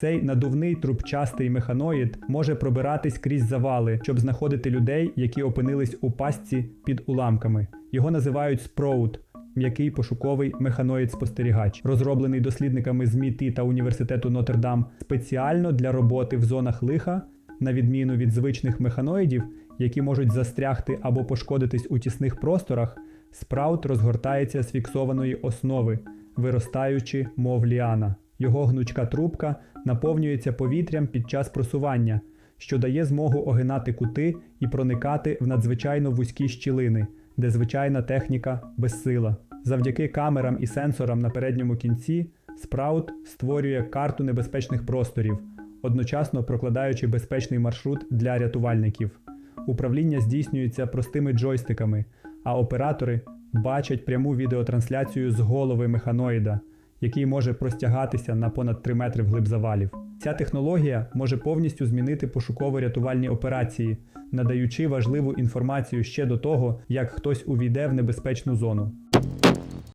Цей надувний трубчастий механоїд може пробиратись крізь завали, щоб знаходити людей, які опинились у пастці під уламками. Його називають Спроут – м'який пошуковий механоїд-спостерігач, розроблений дослідниками з МІТи та університету Нотр-Дам спеціально для роботи в зонах лиха, на відміну від звичних механоїдів, які можуть застрягти або пошкодитись у тісних просторах. Спраут розгортається з фіксованої основи, виростаючи, мов ліана. Його гнучка трубка наповнюється повітрям під час просування, що дає змогу огинати кути і проникати в надзвичайно вузькі щілини, де звичайна техніка безсила. Завдяки камерам і сенсорам на передньому кінці Спраут створює карту небезпечних просторів, одночасно прокладаючи безпечний маршрут для рятувальників. Управління здійснюється простими джойстиками, а оператори бачать пряму відеотрансляцію з голови механоїда, який може простягатися на понад 3 метри вглиб завалів. Ця технологія може повністю змінити пошуково-рятувальні операції, надаючи важливу інформацію ще до того, як хтось увійде в небезпечну зону.